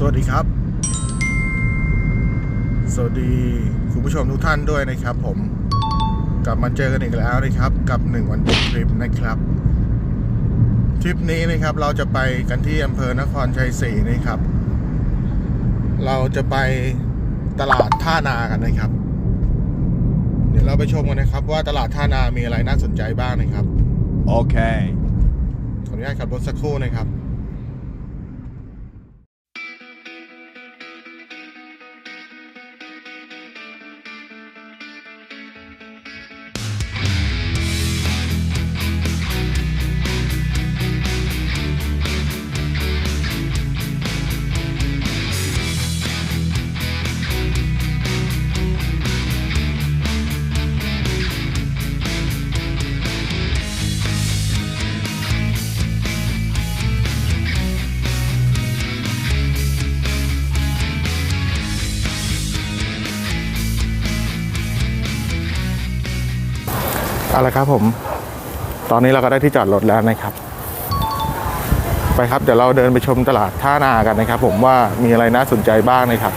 สวัสดีครับ สวัสดีคุณผู้ชมทุกท่านด้วยนะครับ ผมกลับมาเจอกันอีกแล้วนะครับ กับหนึ่งวันติดทริปนะครับ ทริปนี้นะครับเราจะไปกันที่อำเภอนครชัยศรีนะครับ เราจะไปตลาดท่านากันนะครับ เดี๋ยวเราไปชมกันนะครับ ว่าตลาดท่านามีอะไรน่าสนใจบ้างนะครับ Okay. ขออนุญาตขับรถสักครู่นะครับ เอาละครับผม ตอนนี้เราก็ได้ที่จอดรถแล้วนะครับ ไปครับเดี๋ยวเราเดินไปชมตลาดท่านากันนะครับ ผมว่ามีอะไรน่าสนใจบ้างนะครับ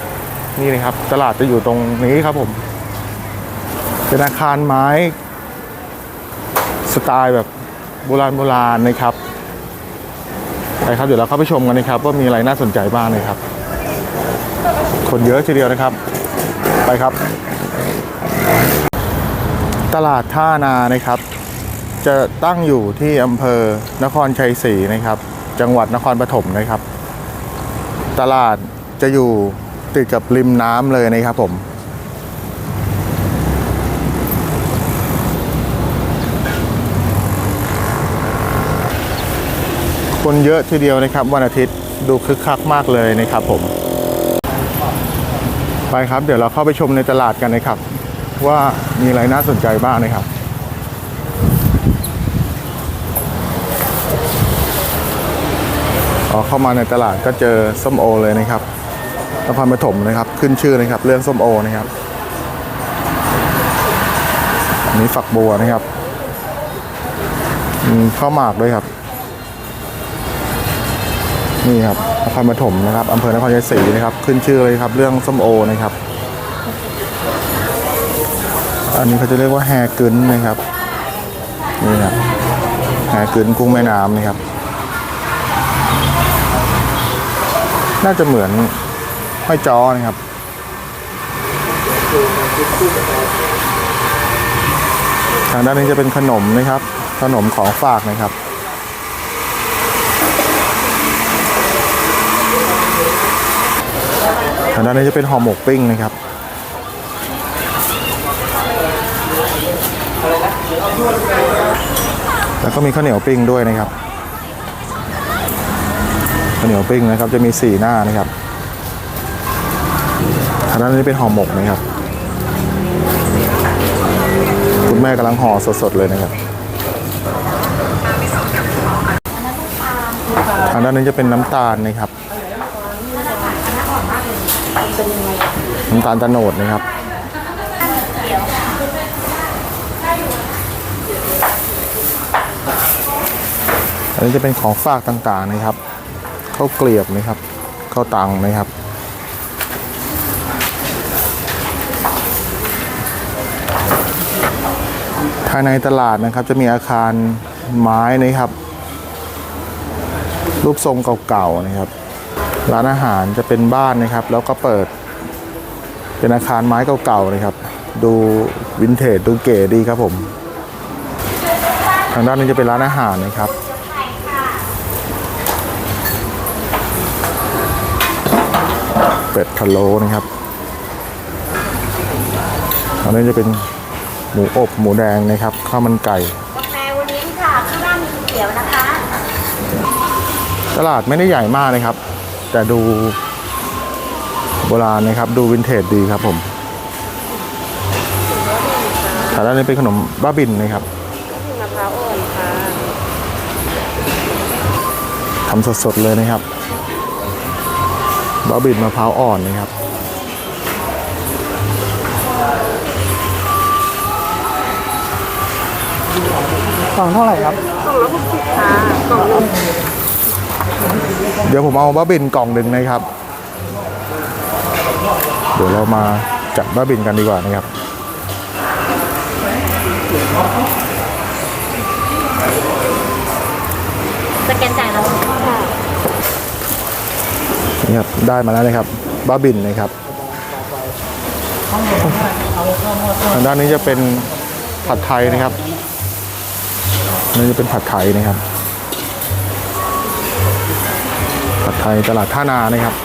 นี่นะครับ ตลาดจะอยู่ตรงนี้ครับผมเป็นอาคารไม้ สไตล์แบบโบราณโบราณนะครับไปครับเดี๋ยวเราเข้าไปชมกันนะครับ ว่ามีอะไรน่าสนใจบ้างนะครับ คนเยอะทีเดียวนะครับ ไปครับ ตลาดท่านานะครับ จะตั้งอยู่ที่อำเภอนครชัยศรีนะครับ จังหวัดนครปฐมนะครับ ตลาดจะอยู่ติดกับริมน้ำเลยนะครับผมคนเยอะทีเดียวนะครับ วันอาทิตย์ดูคึกคักมากเลยนะครับผม ไปครับ เดี๋ยวเราเข้าไปชมในตลาดกันนะครับ ว่ามีอะไรน่าสนใจบ้างนะครับออกเข้ามาในตลาดก็เจอส้มโอเลยนะครับนครปฐมนะครับ ขึ้นชื่อนะครับ เรื่องส้มโอนะครับอันนี้ฝักบัวนะครับมีข้าวหมากด้วยครับ นี่ครับนครปฐมนะครับอำเภอนครชัยศรีนะครับ ขึ้นชื่อเลยครับ เรื่องส้มโอนะครับ อันนี้เขาจะเรียกว่าแฮกึนนะครับนี่ครับแฮกึนกุ้งแม่น้ำนะครับ น่าจะเหมือนห้อยจอนะครับทางด้านนี้จะเป็นขนมนะครับ ขนมของฝากนะครับทางด้านนี้จะเป็นห่อหมกปิ้งนะครับ แล้วก็มีข้าวเหนียวปิ้งด้วยนะครับข้าวเหนียวปิ้งนะครับจะมีสี่หน้านะครับทางด้านนี้เป็นห่อหมกนะครับ คุณแม่กำลังห่อสดๆเลยนะครับทางด้านนี้จะเป็นน้ำตาลนะครับน้ำตาลตะโนดนะครับ นนี้จะเป็นของฝากต่างๆนะครับข้าวเกลียบนะครับข้าวตังนะครับภายในตลาดนะครับจะมีอาคารไม้นะครับ รูปทรงเก่าๆนะครับ ร้านอาหารจะเป็นบ้านนะครับ แล้วก็เปิด เป็นอาคารไม้เก่าๆนะครับ ดูวินเทจดูเก๋ดีครับผม ทางด้านนี้จะเป็นร้านอาหารนะครับ เป็ดพะโล้นะครับ อันนี้จะเป็นหมูอบหมูแดงนะครับข้าวมันไก่กาแฟวันนี้ค่ะข้างล่างมีก๋วยเตี๋ยวนะคะ ตลาดไม่ได้ใหญ่มากนะครับ แต่ดูโบราณนะครับ ดูวินเทจดีครับผมทางด้านนี้เป็นขนมบ้าบินนะครับมะพร้าวอ่อนค่ะทำสดๆเลยนะครับ บ้าบินมะพร้าวอ่อนนะครับกล่องเท่าไหร่ครับกล่องละหกสิบค่ะกล่องเดี๋ยวผมเอาบ้าบินกล่องหนึ่งนะครับ เดี๋ยวเรามาจัดบ้าบินกันดีกว่านะครับ นี่ครับได้มาแล้วนะครับบ้าบินนะครับทางด้านนี้จะเป็นผัดไทยนะครับนี่จะเป็นผัดไทยนะครับ ผัดไทยตลาดท่านานะครับ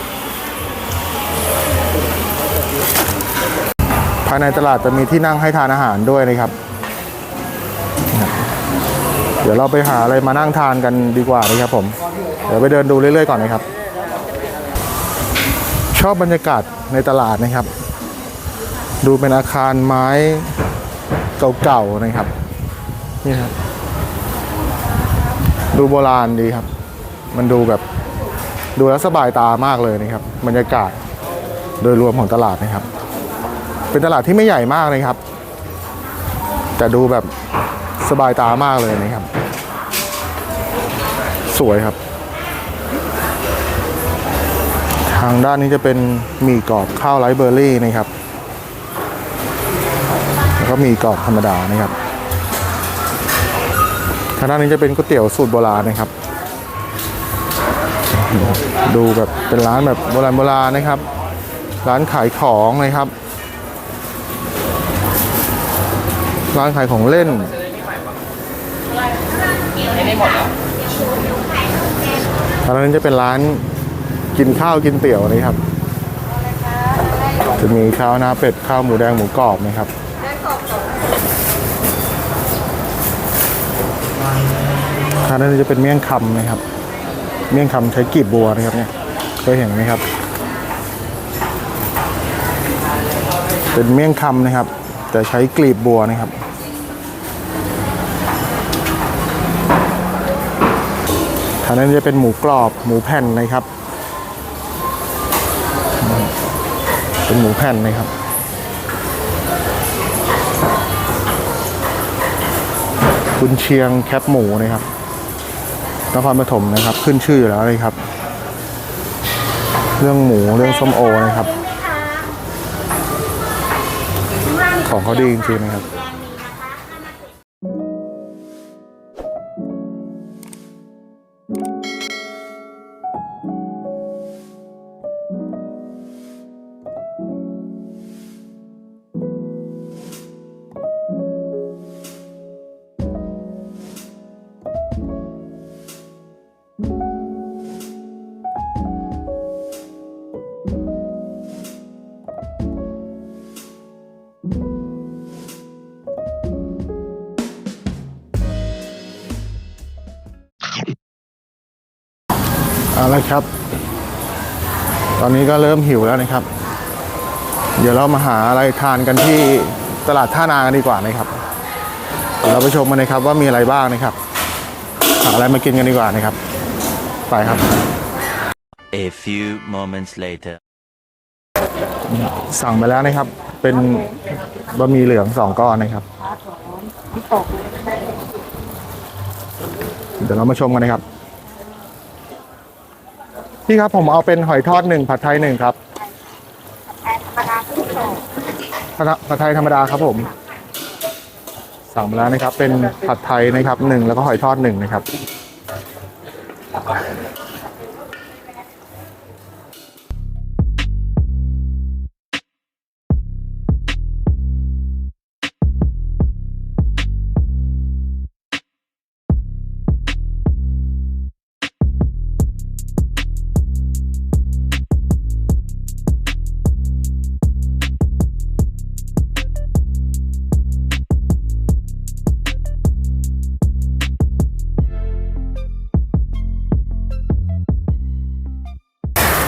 ภายในตลาดจะมีที่นั่งให้ทานอาหารด้วยนะครับ เดี๋ยวเราไปหาอะไรมานั่งทานกันดีกว่านะครับผม เดี๋ยวไปเดินดูเรื่อยๆก่อนนะครับ อบบรรยากาศในตลาดนะครับ ดูเป็นอาคารไม้เก่าๆนะครับ นี่ครับ ดูโบราณดีครับ มันดูแบบดูแล้วสบายตามากเลยนะครับ บรรยากาศโดยรวมของตลาดนะครับ เป็นตลาดที่ไม่ใหญ่มากนะครับ แต่ดูแบบสบายตามากเลยนะครับ สวยครับางด้านนี้จะเป็นหมี่กรอบข้าวไรซ์เบอร์รี่นะครับแล้วก็หมี่กรอบธรรมดานะครับทางด้านนี้จะเป็นก๋วยเตี๋ยวสูตรโบราณนะครับ ดูแบบเป็นร้านแบบโบราณโบราณนะครับ ร้านขายของนะครับ ร้านขายของเล่นทางด้านนี้จะเป็นร้าน กินข้าวกินเตี๋ยวนะครับ จะมีข้าวหน้าเป็ดข้าวหมูแดงหมูกรอบนะครับทางด้านนี้จะเป็นเมี่ยงคำนะครับ เมี่ยงคำใช้กีบบัวนะครับเนี่ยเคยเห็นไหมครับ เป็นเมี่ยงคำนะครับ แต่ใช้กลีบบัวนะครับทางนั้นจะเป็นหมูกรอบหมูแผ่นนะครับ เป็นหมูแผ่นนะครับคุณเชียงแคปหมูนะครับนครปฐมนะครับ ขึ้นชื่ออยู่แล้วเลยครับ เรื่องหมูเรื่องส้มโอนะครับ ของเขาดีจริงๆนะครับ เอาละครับ ตอนนี้ก็เริ่มหิวแล้วนะครับ เดี๋ยวเรามาหาอะไรทานกันที่ตลาดท่านากันดีกว่านะครับเดี๋ยวเราไปชมกันนะครับว่ามีอะไรบ้างนะครับหาอะไรมากินกันดีกว่านะครับ ไปครับ A few moments later. สั่งไปแล้วนะครับ เป็นบะหมี่เหลืองสองก้อนนะครับ เดี๋ยวเรามาชมกันนะครับ พี่ครับผมเอาเป็นหอยทอดหนึ่งผัดไทยหนึ่งครับผัดผัดไทยธรรมดาครับผมสั่งมาแล้วนะครับ เป็นผัดไทยนะครับหนึ่งแล้วก็หอยทอดหนึ่งนะครับ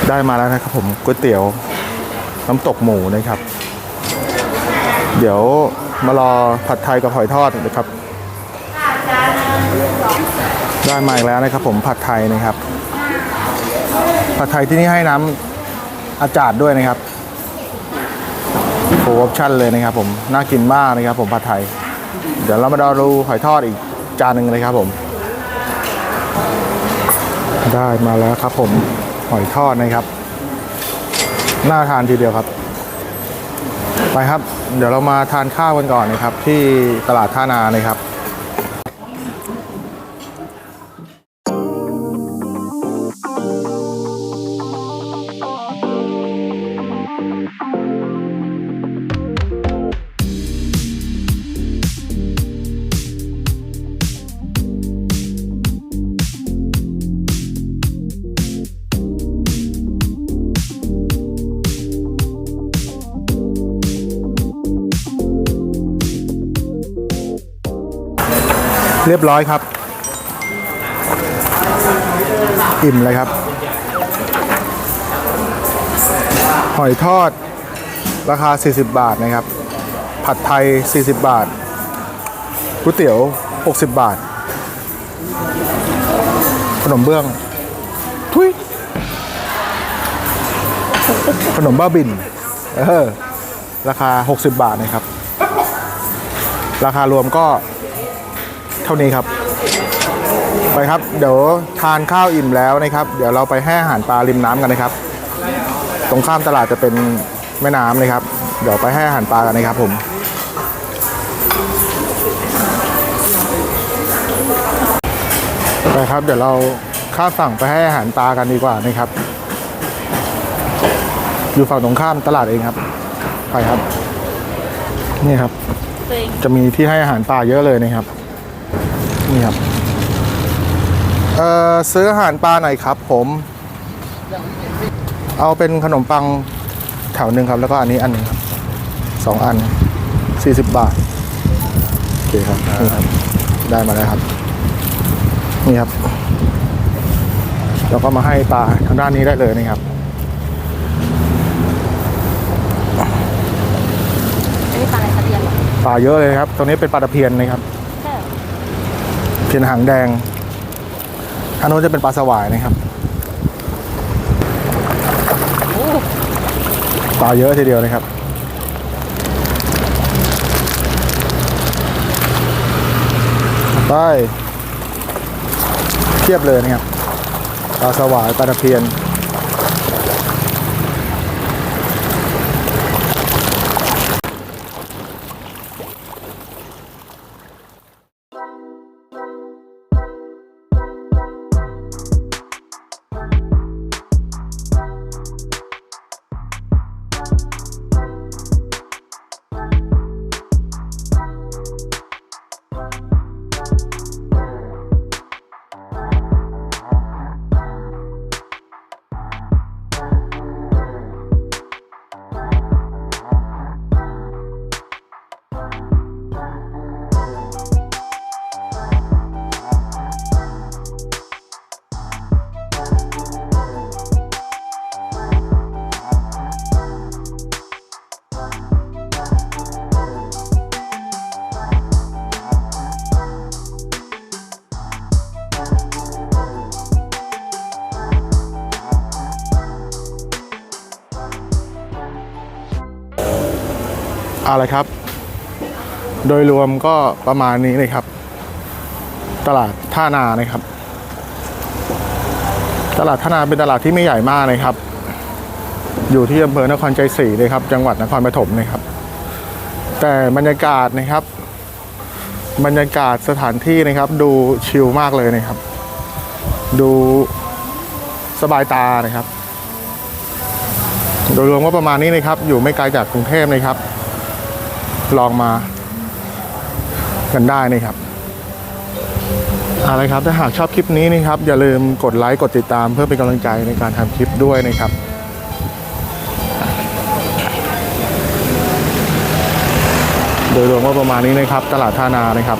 ได้มาแล้วนะครับผมก๋วยเตี๋ยวน้ำตกหมูนะครับ เดี๋ยวมารอผัดไทยกับหอยทอดนะครับ ได้มาอีกแล้วนะครับผมผัดไทยนะครับ ผัดไทยที่นี่ให้น้ำอาจารย์ด้วยนะครับโฟออปชั่นเลยนะครับ ผมน่ากินมากนะครับ ผมผัดไทย เดี๋ยวเรามาดูหอยทอดอีกจานหนึ่งเลยครับผม ได้มาแล้วครับผม หอยทอดนะครับ น่าทานทีเดียวครับ ไปครับ เดี๋ยวเรามาทานข้าวกันก่อนนะครับ ที่ตลาดท่านานะครับ เรียบร้อยครับ อิ่มเลยครับ หอยทอดราคา 40 บาทนะครับ ผัดไทย 40 บาทก๋วยเตี๋ยว 60 บาท ขนมเบื้อง ทุยขนมบ้าบิน เออ ราคา 60 บาทนะครับ ราคารวมก็ เท่านี้ครับ ไปครับ เดี๋ยวทานข้าวอิ่มแล้วนะครับ เดี๋ยวเราไปให้อาหารปลาริมน้ำกันนะครับ ตรงข้ามตลาดจะเป็นแม่น้ำเลยครับ เดี๋ยวไปให้อาหารปลากันนะครับ ผมไปครับ เดี๋ยวเราข้ามฝั่งไปให้อาหารปลากันดีกว่านะครับ อยู่ฝั่งตรงข้ามตลาดเองครับไปครับ นี่ครับตัวเองจะมีที่ให้อาหารปลาเยอะเลยนะครับ นี่ครับเอ่อซื้ออาหารปลาหน่อยครับ ผม เอาเป็นขนมปังแถวหนึ่งครับ แล้วก็อันนี้อันหนึ่งครับสองอันสี่สิบบาทโอเคครับนี่ครับ ได้มาแล้วครับ นี่ครับแล้วก็มาให้ปลาทางด้านนี้ได้เลยนะครับอันนี้ปลาอะไรคะเรียนเหรอปลาเยอะเลยครับ ตรงนี้เป็นปลาตะเพียนนะครับใช่ เหรอเพียนหางแดงอันนู้นจะเป็นปลาสวายนะครับ ปลาเยอะทีเดียวนะครับ ไป เทียบเลยนะครับ ปลาสวายปลาตะเพียน เอาละครับ โดยรวมก็ประมาณนี้นะครับ ตลาดท่านานะครับ ตลาดท่านาเป็นตลาดที่ไม่ใหญ่มากนะครับ อยู่ที่อำเภอนครใจศรีเลยครับ จังหวัดนครปฐมนะครับ แต่บรรยากาศนะครับ บรรยากาศสถานที่นะครับ ดูชิลมากเลยนะครับ ดูสบายตานะครับ โดยรวมก็ประมาณนี้นะครับ อยู่ไม่ไกลจากกรุงเทพนะครับ ลองมากันได้นะครับเอาละครับถ้าหากชอบคลิปนี้นะครับอย่าลืมกดไลค์กดติดตามเพื่อเป็นกำลังใจในการทำคลิปด้วยนะครับโดยรวมก็ประมาณนี้นะครับ ตลาดท่านานะครับ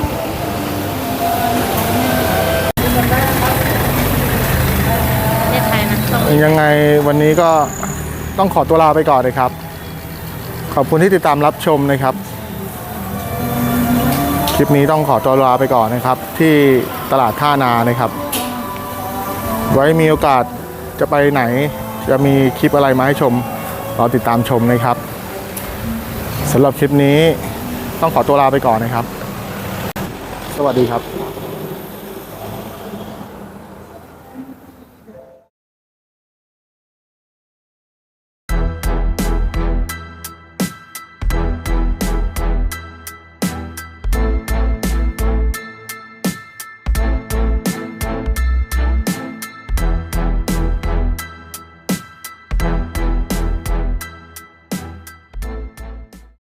ประเทศไทยนะต้องยังไงวันนี้ก็ต้องขอตัวลาไปก่อนนะครับ ขอบคุณที่ติดตามรับชมนะครับ คลิปนี้ต้องขอตัวลาไปก่อนนะครับ ที่ตลาดท่านานะครับ ไว้มีโอกาสจะไปไหน จะมีคลิปอะไรมาให้ชมรอติดตามชมนะครับสำหรับคลิปนี้ต้องขอตัวลาไปก่อนนะครับ สวัสดีครับ